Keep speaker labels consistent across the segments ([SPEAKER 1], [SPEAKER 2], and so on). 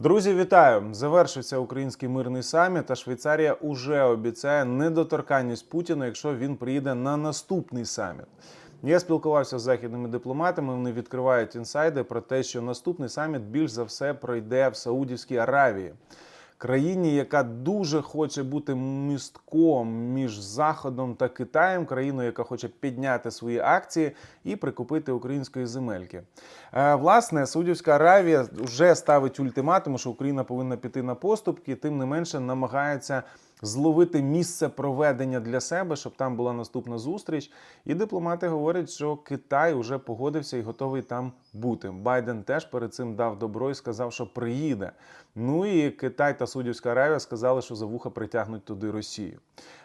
[SPEAKER 1] Друзі, вітаю! Завершився український мирний саміт. А Швейцарія уже обіцяє недоторканність Путіна, якщо він приїде на наступний саміт. Я спілкувався з західними дипломатами. Вони відкривають інсайди про те, що наступний саміт більш за все пройде в Саудівській Аравії, країні, яка дуже хоче бути містком між Заходом та Китаєм, країною, яка хоче підняти свої акції і прикупити української земельки. Е, Власне, Саудівська Аравія вже ставить ультиматум, що Україна повинна піти на поступки, тим не менше намагається зловити місце проведення для себе, щоб там була наступна зустріч. І дипломати говорять, що Китай вже погодився і готовий там бути. Байден теж перед цим дав добро і сказав, що приїде. Ну і Китай та Саудівська Аравія сказали, що за вуха притягнуть туди Росію.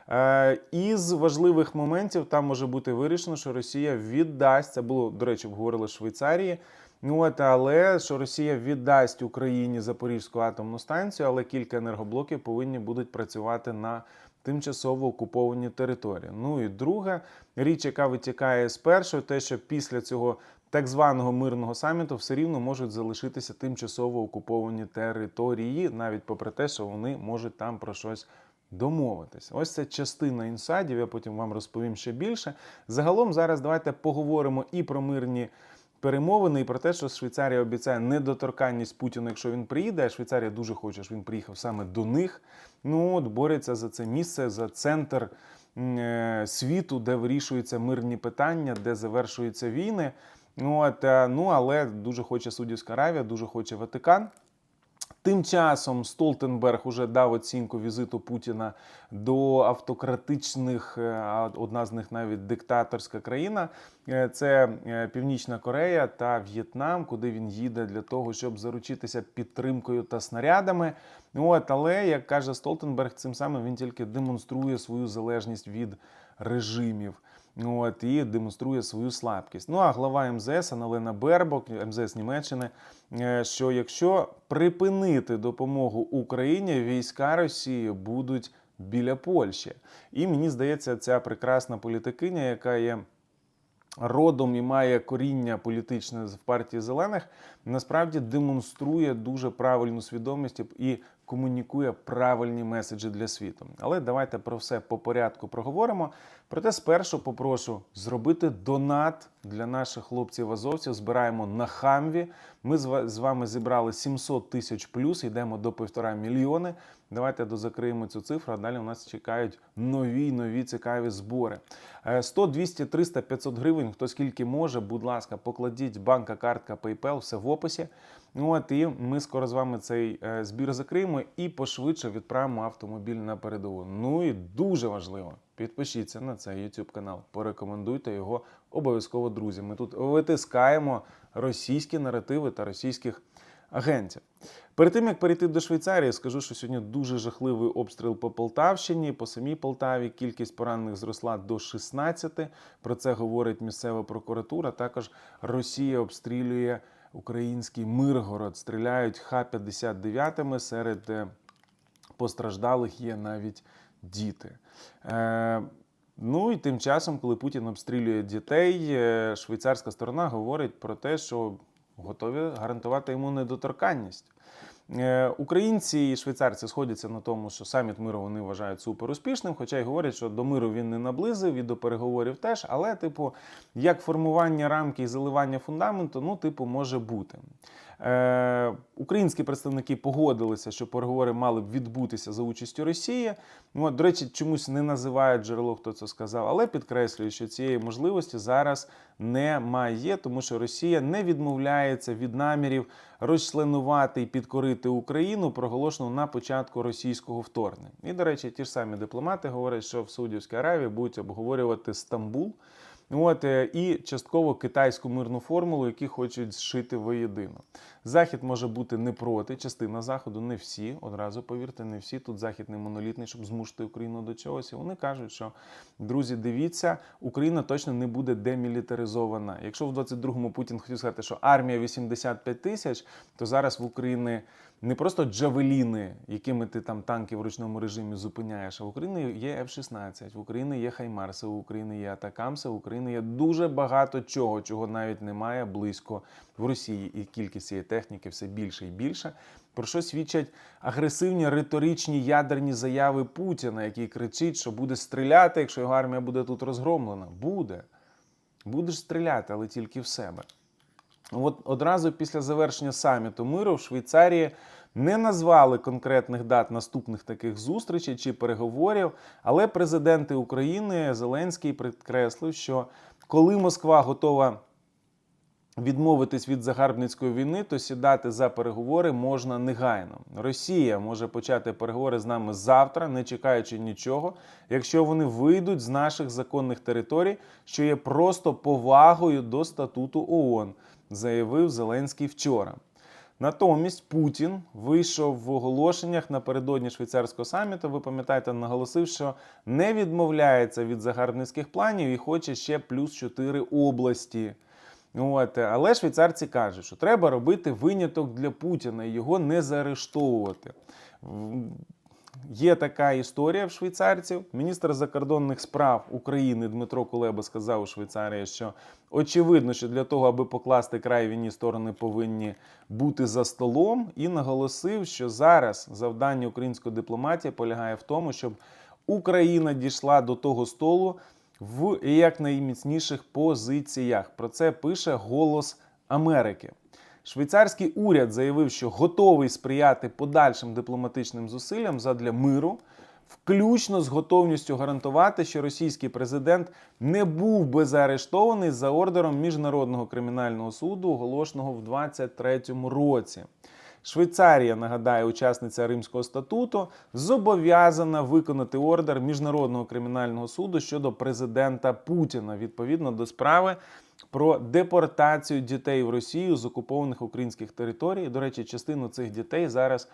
[SPEAKER 1] Е, із важливих моментів там може бути вирішено, що Росія віддасть. Це було, до речі, обговорили Швейцарії. Ну от, але що Росія віддасть Україні Запорізьку атомну станцію, але кілька енергоблоків повинні будуть працювати на тимчасово окуповані території. Ну і друга річ, яка витікає з першої, те, що після цього так званого мирного саміту все рівно можуть залишитися тимчасово окуповані території, навіть попри те, що вони можуть там про щось домовитись. Ось це частина інсайдів. Я потім вам розповім ще більше. Загалом зараз давайте поговоримо і про мирні перемовини, і про те, що Швейцарія обіцяє недоторканність Путіну, якщо він приїде. А Швейцарія дуже хоче, щоб він приїхав саме до них. Ну от бореться за це місце, за центр е, світу, де вирішуються мирні питання, де завершуються війни. Ну, от, е, ну але дуже хоче Судівська Аравія, дуже хоче Ватикан. Тим часом Столтенберг уже дав оцінку візиту Путіна до автократичних, е, а одна з них навіть диктаторська країна. Е, Це е, Північна Корея та В'єтнам, куди він їде для того, щоб заручитися підтримкою та снарядами. От, але як каже Столтенберг, цим самим він тільки демонструє свою залежність від режимів. От, і демонструє свою слабкість. Ну а глава МЗС Аналена Бербок, МЗС Німеччини, е, що якщо припинити допомогу Україні, війська Росії будуть біля Польщі. І мені здається, ця прекрасна політикиня, яка є родом і має коріння політичне в партії зелених, насправді демонструє дуже правильну свідомість і комунікує правильні меседжі для світу. Але давайте про все по порядку проговоримо. Проте спершу попрошу зробити донат для наших хлопців азовців. Збираємо на хамві. Ми з вами зібрали 700 тисяч плюс, йдемо до півтора мільйони. Давайте дозакриємо цю цифру. А далі у нас чекають нові нові цікаві збори. Е, 100, 200, 300, 500 гривень. Хто скільки може, будь ласка, покладіть банка, картка, PayPal, все в описі. Ну от і ми скоро з вами цей е, збір закриємо і пошвидше відправимо автомобіль на передову. Ну і дуже важливо. Підпишіться на цей YouTube канал, порекомендуйте його обов'язково друзям. Ми тут витискаємо російські наративи та російських агентів. Перед тим як перейти до Швейцарії, скажу, що сьогодні дуже жахливий обстріл по Полтавщині. По самій Полтаві кількість поранених зросла до 16. Про це говорить місцева прокуратура. Також Росія обстрілює український Миргород. Стріляють Х-59 серед е, постраждалих є навіть діти. Е, ну і тим часом, коли Путін обстрілює дітей, е, швейцарська сторона говорить про те, що готові гарантувати йому недоторканність. Е, Українці і швейцарці сходяться на тому, що саміт миру вони вважають супер успішним, хоча й говорять, що до миру він не наблизив і до переговорів теж. Але, типу, як формування рамки і заливання фундаменту, ну, типу, може бути. Е, Українські представники погодилися, що переговори мали б відбутися за участю Росії. Ну, до речі, чомусь не називають джерело, хто це сказав, але підкреслюю, що цієї можливості зараз немає, тому що Росія не відмовляється від намірів розчленувати і підкорити Україну, проголошену на початку російського вторгнення. І, до речі, ті ж самі дипломати говорять, що в Саудівській Аравії будуть обговорювати Стамбул. От е, і частково китайську мирну формулу, які хочуть зшити воєдино. Захід може бути не проти, частина заходу, не всі. Одразу повірте, не всі. Тут захід не монолітний, щоб змусити Україну до чогось. Вони кажуть, що друзі, дивіться, Україна точно не буде демілітаризована. Якщо в 22-му Путін хотів сказати, що армія 85 тисяч, то зараз в Україні не просто джавеліни, якими ти там танки в ручному режимі зупиняєш. А в Україні є F-16, в Україні є Хаймарси, в Україні є Атакамси, в Україні є дуже багато чого, чого навіть немає близько в Росії. І кількість цієї техніки все більше і більше. Про що свідчать агресивні риторичні ядерні заяви Путіна, який кричить, що буде стріляти, якщо його армія буде тут розгромлена. Буде. Будеш стріляти, але тільки в себе. От одразу після завершення саміту миру в Швейцарії не назвали конкретних дат наступних таких зустрічей чи переговорів, але президенти України Зеленський підкреслив, що коли Москва готова відмовитись від загарбницької війни, то сідати за переговори можна негайно. Росія може почати переговори з нами завтра, не чекаючи нічого, якщо вони вийдуть з наших законних територій, що є просто повагою до статуту ООН, заявив Зеленський вчора. Натомість Путін вийшов в оголошеннях напередодні швейцарського саміту. Ви пам'ятаєте, наголосив, що не відмовляється від загарбницьких планів і хоче ще плюс 4 області. От, але швейцарці кажуть, що треба робити виняток для Путіна і його не заарештовувати. Є така історія в швейцарців. Міністр закордонних справ України Дмитро Кулеба сказав у Швейцарії, що очевидно, що для того, аби покласти край війні, сторони повинні бути за столом, і наголосив, що зараз завдання української дипломатії полягає в тому, щоб Україна дійшла до того столу в якнайміцніших позиціях. Про це пише Голос Америки. Швейцарський уряд заявив, що готовий сприяти подальшим дипломатичним зусиллям задля миру, включно з готовністю гарантувати, що російський президент не був би заарештований за ордером Міжнародного кримінального суду, оголошеного в 2023 році. Швейцарія, нагадаю, учасниця Римського статуту, зобов'язана виконати ордер Міжнародного кримінального суду щодо президента Путіна відповідно до справи про депортацію дітей в Росію з окупованих українських територій. До речі, частину цих дітей зараз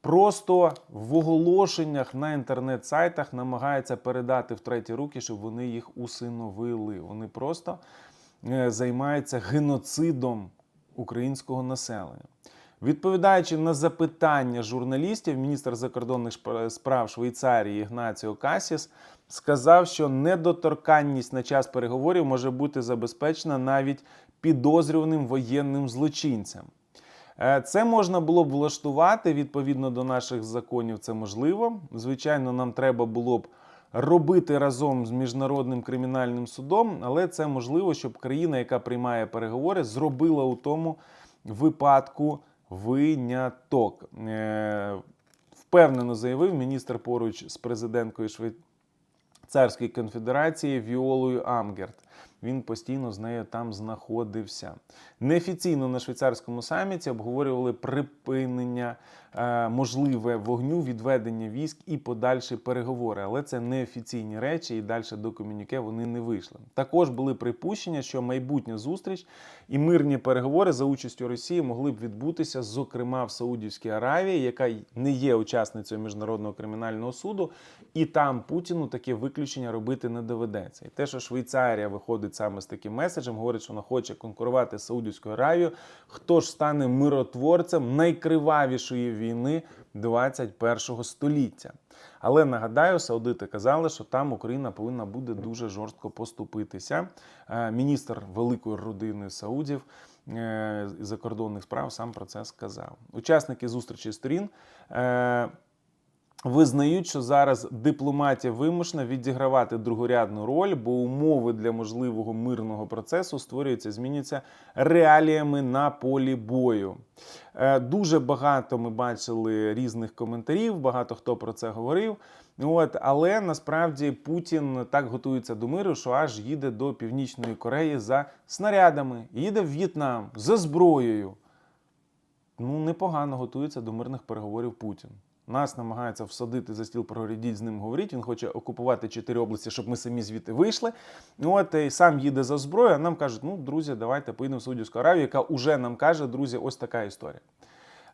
[SPEAKER 1] просто в оголошеннях на інтернет-сайтах намагаються передати в треті руки, щоб вони їх усиновили. Вони просто е, займаються геноцидом українського населення. Відповідаючи на запитання журналістів, міністр закордонних справ Швейцарії Ігнаціо Касіс сказав, що недоторканність на час переговорів може бути забезпечена навіть підозрюваним воєнним злочинцям. Е, Це можна було б влаштувати відповідно до наших законів. Це можливо. Звичайно, нам треба було б робити разом з міжнародним кримінальним судом, але це можливо, щоб країна, яка приймає переговори, зробила у тому випадку виняток. Е, Впевнено заявив міністр поруч з президенткою Швейцарської конфедерації Віолою Амгерт. Він постійно з нею там знаходився. Неофіційно на швейцарському саміті обговорювали припинення можливе вогню, відведення військ і подальші переговори. Але це неофіційні речі, і далі до комюніке вони не вийшли. Також були припущення, що майбутня зустріч і мирні переговори за участю Росії могли б відбутися, зокрема в Саудівській Аравії, яка не є учасницею міжнародного кримінального суду, і там Путіну таке виключення робити не доведеться. І те, що Швейцарія виходить саме з таким меседжем, говорить, що вона хоче конкурувати з Саудівською Аравією. Хто ж стане миротворцем найкривавішої війни 21-го століття? Але нагадаю, саудити казали, що там Україна повинна буде дуже жорстко поступитися. Е, Міністр великої родини Саудів е, закордонних справ сам про це сказав. Учасники зустрічі сторін. Визнають, що зараз дипломатія вимушена відігравати другорядну роль, бо умови для можливого мирного процесу створюються, змінюються реаліями на полі бою. Е, Дуже багато ми бачили різних коментарів, багато хто про це говорив. От, але насправді Путін так готується до миру, що аж їде до Північної Кореї за снарядами, їде в В'єтнам за зброєю. Ну, непогано готується до мирних переговорів Путін. Нас намагаються всадити за стіл, проглядіть з ним говоріть. Він хоче окупувати чотири області, щоб ми самі звідти вийшли. От і сам їде за зброєю. А нам кажуть, ну, друзі, давайте поїдемо в Саудівську Аравію, яка вже нам каже, друзі, ось така історія.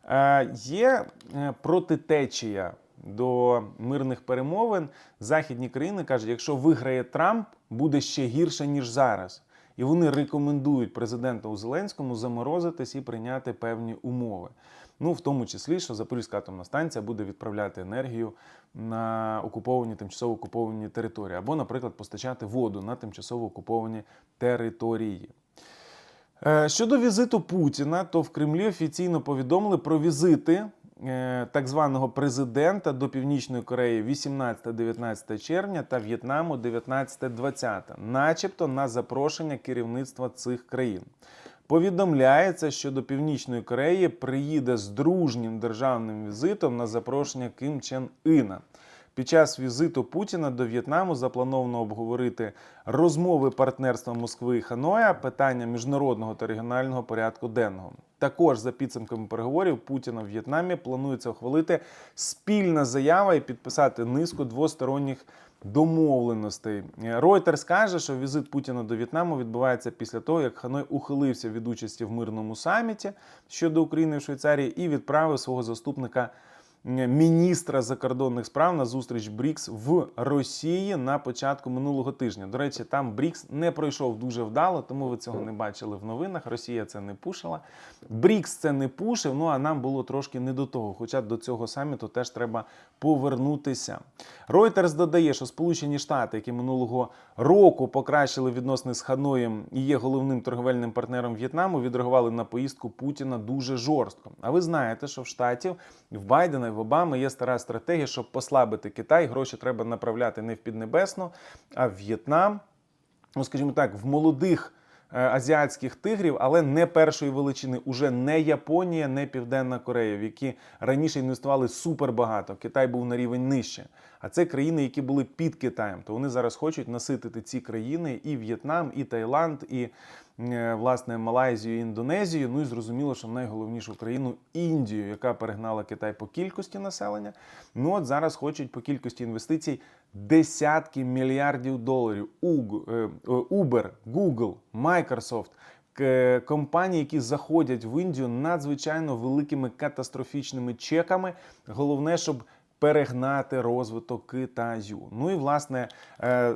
[SPEAKER 1] Е, є е, протитечія до мирних перемовин. Західні країни кажуть, якщо виграє Трамп, буде ще гірше, ніж зараз. І вони рекомендують президенту Зеленському заморозитись і прийняти певні умови. Ну, в тому числі, що Запорізька атомна станція буде відправляти енергію на окуповані тимчасово окуповані території, або, наприклад, постачати воду на тимчасово окуповані території. Е, Щодо візиту Путіна, то в Кремлі офіційно повідомили про візити е, так званого президента до Північної Кореї 18-19 червня та В'єтнаму 19-20, начебто на запрошення керівництва цих країн. Повідомляється, що до Північної Кореї приїде з дружнім державним візитом на запрошення Ким Чен Іна. Під час візиту Путіна до В'єтнаму заплановано обговорити розмови партнерства Москви і Ханоя, питання міжнародного та регіонального порядку денного. Також за підсумками переговорів Путіна в В'єтнамі планується ухвалити спільна заява і підписати низку двосторонніх домовленостей. Ройтер каже, що візит Путіна до В'єтнаму відбувається після того, як Ханой ухилився від участі в мирному саміті щодо України в Швейцарії і відправив свого заступника міністра закордонних справ на зустріч Брікс в Росії на початку минулого тижня. До речі, там Брікс не пройшов дуже вдало, тому ви цього не бачили в новинах. Росія це не пушила. Брікс це не пушив. Ну а нам було трошки не до того. Хоча до цього саміту теж треба повернутися. Reuters додає, що Сполучені Штати, які минулого року покращили відносини з Ханоєм і є головним торговельним партнером В'єтнаму, відреагували на поїздку Путіна дуже жорстко. А ви знаєте, що в Штатів в Байдена і в Обами є стара стратегія, щоб послабити Китай. Гроші треба направляти не в Піднебесну, а в В'єтнам. Ну, скажімо так, в молодих е, азіатських тигрів, але не першої величини, уже не Японія, не Південна Корея, в які раніше інвестували супер багато. Китай був на рівень нижче. А це країни, які були під Китаєм. То вони зараз хочуть наситити ці країни і В'єтнам, і Таїланд, і е, власне Малайзію, і Індонезію. Ну і зрозуміло, що найголовнішу країну Індію, яка перегнала Китай по кількості населення. Ну от зараз хочуть по кількості інвестицій десятки мільярдів доларів. Е, е, Uber, Google, Microsoft. Компанії, які заходять в Індію надзвичайно великими катастрофічними чеками. Головне, щоб перегнати розвиток Китаю. Ну і власне. е,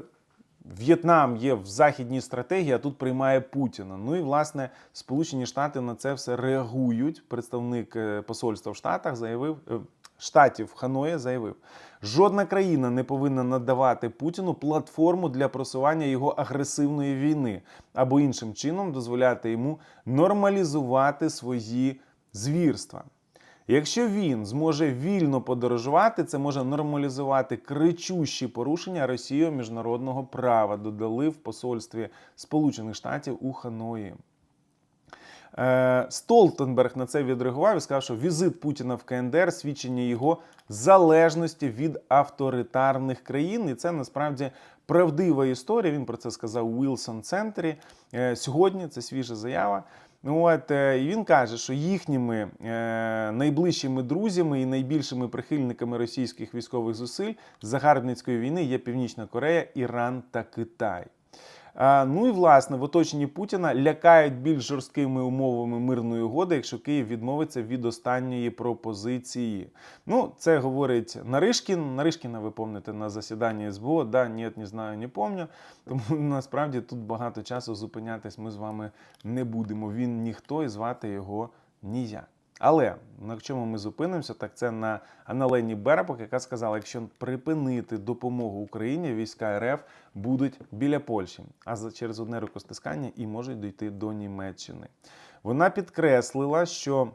[SPEAKER 1] В'єтнам є в західній стратегії, а тут приймає Путіна. Ну і власне Сполучені Штати на це все реагують. Представник е, посольства в Штатах заявив е, штатів в Ханої заявив: жодна країна не повинна надавати Путіну платформу для просування його агресивної війни або іншим чином дозволяти йому нормалізувати свої звірства. Якщо він зможе вільно подорожувати, це може нормалізувати кричущі порушення Росією міжнародного права, додали в посольстві Сполучених Штатів у Ханої. Е, Столтенберг на це відреагував і сказав, що візит Путіна в КНДР свідчення його залежності від авторитарних країн. І це насправді правдива історія. Він про це сказав у Wilson Центрі. Е, Сьогодні це свіжа заява. Ну, От, е, і він каже, що їхніми е, найближчими друзями і найбільшими прихильниками російських військових зусиль загарбницької війни є Північна Корея, Іран та Китай. Ну і власне в оточенні Путіна лякають більш жорсткими умовами мирної угоди, якщо Київ відмовиться від останньої пропозиції. Ну, це говорить Наришкін. Наришкіна ви помните на засіданні СБО. Да, ні, не знаю, не помню. Тому насправді тут багато часу зупинятись ми з вами не будемо. Він ніхто і звати його ніяк. Але на чому ми зупинимося, так це на Аналені Берапок, яка сказала, якщо припинити допомогу Україні, війська РФ будуть біля Польщі, а за через одне рукостискання і можуть дійти до Німеччини. Вона підкреслила, що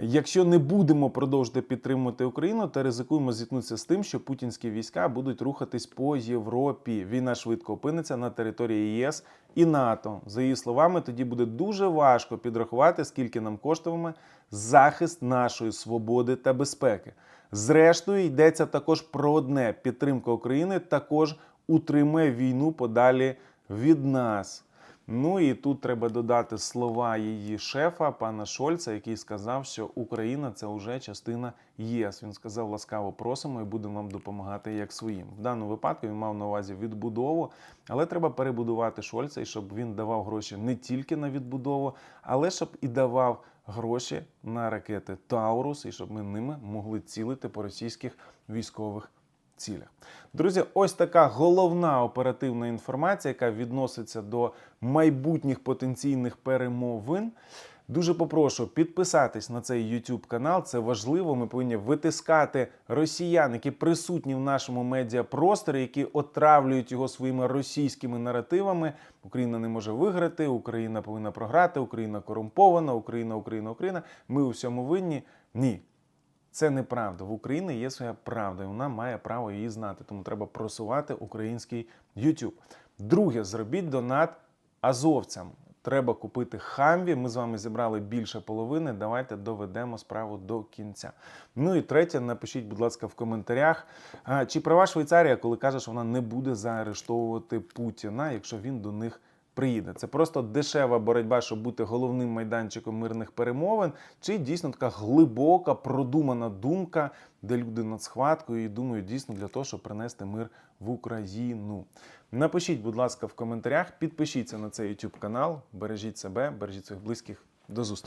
[SPEAKER 1] Якщо не будемо продовжувати підтримувати Україну, то ризикуємо зіткнутися з тим, що путінські війська будуть рухатись по Європі. Війна швидко опиниться на території ЄС і НАТО. За її словами, тоді буде дуже важко підрахувати, скільки нам коштуватиме захист нашої свободи та безпеки. Зрештою, йдеться також про одне: підтримка України також утримує війну подалі від нас. Ну і тут треба додати слова її шефа, пана Шольца, який сказав, що Україна це вже частина ЄС. Він сказав, ласкаво просимо і будемо вам допомагати як своїм. В даному випадку він мав на увазі відбудову, але треба перебудувати Шольца, і щоб він давав гроші не тільки на відбудову, але щоб і давав гроші на ракети Таурус, і щоб ми ними могли цілити по російських військових цілях. Друзі, ось така головна оперативна інформація, яка відноситься до майбутніх потенційних перемовин. Дуже попрошу підписатись на цей YouTube канал. Це важливо. Ми повинні витискати росіян, які присутні в нашому медіапросторі, які отравлюють його своїми російськими наративами. Україна не може виграти, Україна повинна програти, Україна корумпована, Україна, Україна, Україна. Ми у всьому винні. Ні. Це неправда. В Україні є своя правда, і вона має право її знати. Тому треба просувати український YouTube. Друге, зробіть донат азовцям. Треба купити хамві. Ми з вами зібрали більше половини. Давайте доведемо справу до кінця. Ну і третє, напишіть, будь ласка, в коментарях, чи права Швейцарія, коли каже, що вона не буде заарештовувати Путіна, якщо він до них приїде. Це просто дешева боротьба, щоб бути головним майданчиком мирних перемовин, чи дійсно така глибока, продумана думка, де люди над схваткою і думають дійсно для того, щоб принести мир в Україну. Напишіть, будь ласка, в коментарях, підпишіться на цей YouTube канал, бережіть себе, бережіть своїх близьких. До зустрічі.